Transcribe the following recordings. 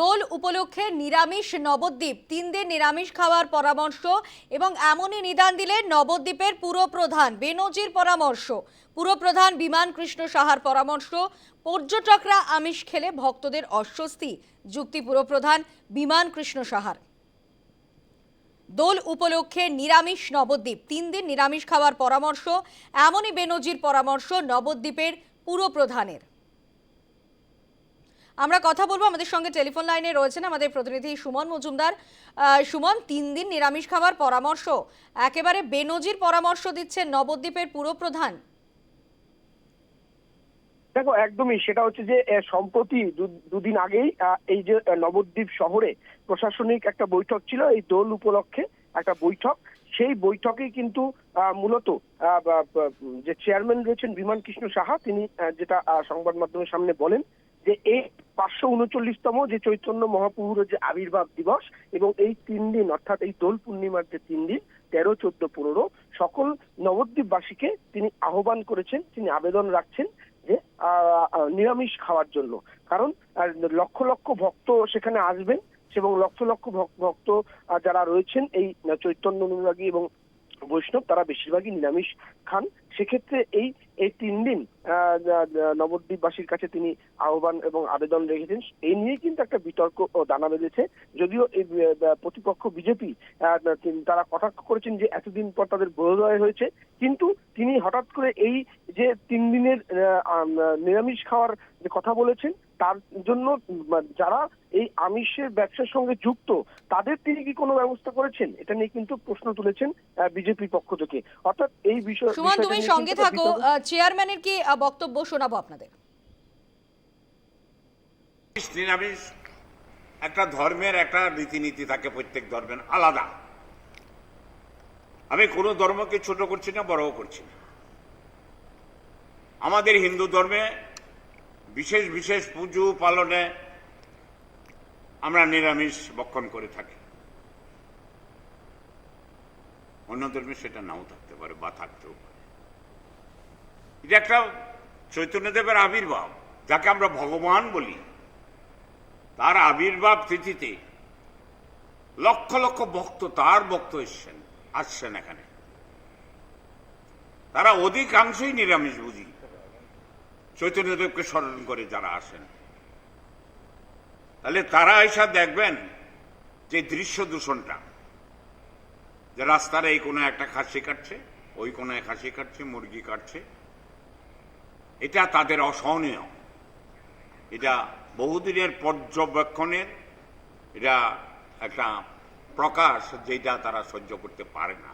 দোল উপলক্ষে নিরামিষ নবদ্বীপ। তিন দিন নিরামিষ খাওয়ার পরামর্শ এবং এমনই নিদান দিলেন নবদ্বীপের পুরপ্রধান বেনজির পরামর্শ। পুরপ্রধান বিমান কৃষ্ণ সাহার পরামর্শ, পর্যটকরা আমিষ খেলে ভক্তদের অস্বস্তি। যুক্তি পুরপ্রধান বিমান কৃষ্ণ সাহার। দোল উপলক্ষে নিরামিষ নবদ্বীপ। তিন দিন নিরামিষ খাওয়ার পরামর্শ, এমনই বেনজির পরামর্শ নবদ্বীপের পুরপ্রধানের। আমরা কথা বলব আমাদের সঙ্গে টেলিফোন লাইনে রয়েছেন আমাদের প্রতিনিধি সুমন মজুমদার। সুমন, তিন দিন নিরামিষ খাবার পরামর্শ, একেবারে বেনজির পরামর্শ দিচ্ছেন নবদ্বীপের পুরপ্রধান। দেখো, একদমই সেটা হচ্ছে যে সম্প্রতি দুদিন আগেই এই যে নবদ্বীপ শহরে প্রশাসনিক একটা বৈঠক ছিল, এই দোল উপলক্ষে একটা বৈঠক। সেই বৈঠকেই কিন্তু মূলত যে চেয়ারম্যান রয়েছেন বিমান কৃষ্ণ সাহা, তিনি যেটা সংবাদ মাধ্যমের সামনে বলেন যে, এই পাঁচশো উনচল্লিশতম যে চৈতন্য মহাপ্রভুর যে আবির্ভাব দিবস এবং এই তিন দিন, অর্থাৎ এই দোল পূর্ণিমার যে তিন দিন, তেরো, চোদ্দ, পনেরো, সকল নবদ্বীপবাসীকে তিনি আহ্বান করেছেন, তিনি আবেদন রাখছেন যে নিরামিষ খাওয়ার জন্য। কারণ লক্ষ লক্ষ ভক্ত সেখানে আসবেন এবং লক্ষ লক্ষ ভক্ত যারা রয়েছেন এই চৈতন্য অনুরাগী এবং বৈষ্ণব, তারা বেশিরভাগই নিরামিষ খান। সেক্ষেত্রে এই এই তিন দিন নবদ্বীপবাসীর কাছে তিনি আহ্বান এবং আবেদন রেখেছেন। এই নিয়ে কিন্তু একটা বিতর্ক দানা বেঁধেছে। যদিও এই প্রতিপক্ষ বিজেপি তারা কটাক্ষ করেছেন যে এতদিন পর তাদের বোধোদয় হয়েছে। কিন্তু তিনি হঠাৎ করে এই যে তিন দিনের নিরামিষ খাওয়ার যে কথা বলেছেন, তার জন্য যারা এই আমিষের ব্যবসার সঙ্গে যুক্ত, তাদের তিনি কি কোনো ব্যবস্থা করেছেন? এটা নিয়ে কিন্তু প্রশ্ন তুলেছেন বিজেপির পক্ষ থেকে। অর্থাৎ এই বিষয় নিয়ে সঙ্গে থাকো চেয়ারম্যানের কি বক্তব্য শোনাবো আপনাদের? নিরামিষ একটা ধর্মের একটা রীতিনীতি থাকে প্রত্যেক ধর্মের আলাদা। আমি কোনো ধর্মকে ছোট করছি না বড়ও করছি না। আমাদের হিন্দু ধর্মে বিশেষ বিশেষ পুজো পালনে আমরা নিরামিষ বক্ষণ করে থাকি। অন্য ধর্মে সেটা নাও থাকতে পারে বা থাকতেও পারে এটা একটা চৈতন্যদেবের আবির্ভাব, যাকে আমরা ভগবান বলি। তার আবির্ভাব তিথিতে লক্ষ লক্ষ ভক্ত তার ভক্ত এসছেন, আসছেন এখানে। তারা অধিকাংশই নিরামিষ বুঝি চৈতন্যদেবকে স্মরণ করে যারা আসেন। তাহলে তারা এসা দেখবেন যে দৃশ্য দূষণটা, যে রাস্তার এই কোনো একটা খাসি কাটছে, ওই কোনায় খাসি কাটছে, মুরগি কাটছে এটা তাদের অসহনীয়। এটা বহুদিনের পর্যবেক্ষণের এটা একটা প্রকাশ যেটা তারা সহ্য করতে পারে না।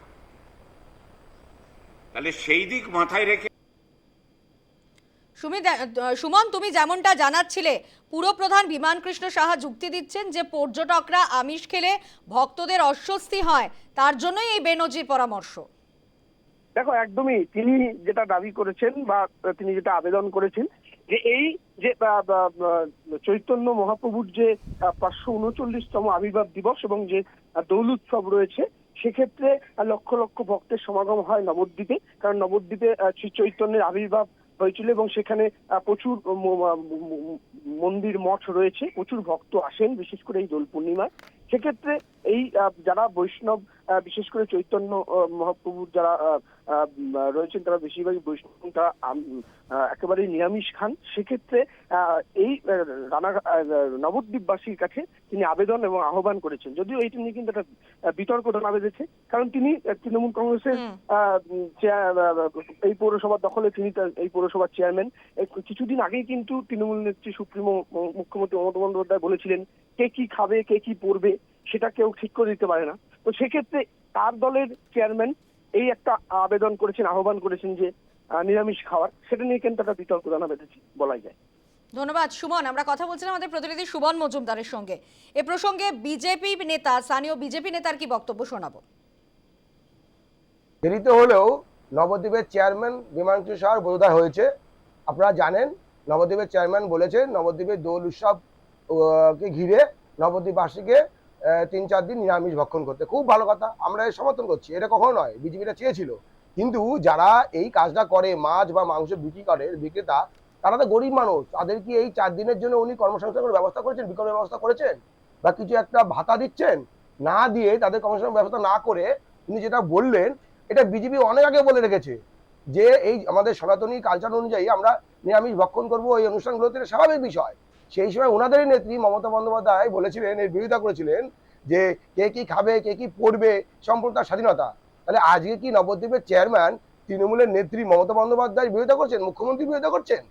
তাহলে সেই দিক মাথায় রেখে আহ, সুমন তুমি যেমনটা জানাচ্ছিলে পুরপ্রধান বিমান কৃষ্ণ সাহা যুক্তি দিচ্ছেন যে পর্যটকরা আমিষ খেলে ভক্তদের অস্বস্তি হয় তার জন্যই এই বেনজির পরামর্শ। দেখো, একদমই তিনি যেটা দাবি করেছেন বা তিনি যেটা আবেদন করেছেন যে এই যে চৈতন্য মহাপ্রভুর যে পাঁচশো উনচল্লিশতম আবির্ভাব দিবস এবং যে দোল উৎসব রয়েছে, সেক্ষেত্রে লক্ষ লক্ষ ভক্তের সমাগম হয় নবদ্বীপে। কারণ নবদ্বীপে শ্রী চৈতন্যের আবির্ভাব হয়েছিল এবং সেখানে প্রচুর মন্দির মঠ রয়েছে। প্রচুর ভক্ত আসেন, বিশেষ করে এই দোল পূর্ণিমায়। সেক্ষেত্রে এই যারা বৈষ্ণব বিশেষ করে চৈতন্য মহাপ্রভুর যারা রয়েছেন তারা বেশিরভাগই বৈষ্ণব তারা একেবারেই নিরামিষ খান। সেক্ষেত্রে এই রানা নবদ্বীপবাসীর কাছে তিনি আবেদন এবং আহ্বান করেছেন। যদিও এইটা নিয়ে কিন্তু একটা বিতর্ক দানা বেঁধেছে কারণ তিনি তৃণমূল কংগ্রেসের এই পৌরসভার দখলে তিনি এই পৌরসভার চেয়ারম্যান। কিছুদিন আগেই কিন্তু তৃণমূল নেত্রী সুপ্রিমো মুখ্যমন্ত্রী মমতা বন্দ্যোপাধ্যায় বলেছিলেন কে কি খাবে কে কি পরবে সেটা কেউ ঠিক করে দিতে পারে না। তো সেক্ষেত্রে তার দলের চেয়ারম্যান এই একটা আবেদন করেছেন আহ্বান করেছেন যে নিরামিষ খাওয়ার। সেটা নিয়ে কিন্তু একটা বিতর্ক জানা বেঁধেছে বলাই যায়। ধন্যবাদ সুমন। আমরা কথা বলছিলাম আমাদের প্রতিনিধি সুবন মজুমদারের সঙ্গে। এ প্রসঙ্গে বিজেপি নেতা স্থানীয় বিজেপি নেতার কি বক্তব্য শোনাবো? দেরিতে হলেও নবদ্বীপের চেয়ারম্যান বিমানচু সাহার বোধোদয় হয়েছে। আপনারা জানেন নবদ্বীপের চেয়ারম্যান বলেছে নবদ্বীপের দোল উৎসব আহ, কে ঘিরে নবদ্বীপবাসীকে তিন, চার দিন নিরামিষ ভক্ষণ করতে। খুব ভালো কথা, আমরা এর সমর্থন করছি। এটা কখনো নয় বিজেপিটা চেয়েছিল। কিন্তু যারা এই কাজটা করে, মাছ বা মাংস বিক্রি করে, বিক্রেতা, তারা তো গরিব মানুষ। তাদের কি এই চার দিনের জন্য উনি কর্মসংস্থানের ব্যবস্থা করেছেন, বিকল্প ব্যবস্থা করেছেন? বা কিছু একটা ভাতা দিচ্ছেন? না দিয়ে তাদের কর্মসংস্থান ব্যবস্থা না করে উনি যেটা বললেন, এটা বিজেপি অনেক আগে বলে রেখেছে। যে এই আমাদের সনাতনী কালচার অনুযায়ী আমরা নিরামিষ ভক্ষণ করব, এই অনুষ্ঠানগুলোতে স্বাভাবিক বিষয়। সেই সময় ওনাদেরই নেত্রী মমতা বন্দ্যোপাধ্যায় বলেছিলেন, এর বিরোধিতা করেছিলেন যে কে কি খাবে, কে কি পড়বে, সম্পূর্ণ তার স্বাধীনতা। তাহলে আজকে কি নবদ্বীপের চেয়ারম্যান তৃণমূলের নেত্রী মমতা বন্দ্যোপাধ্যায় বিরোধিতা করছেন? মুখ্যমন্ত্রী বিরোধিতা করছেন?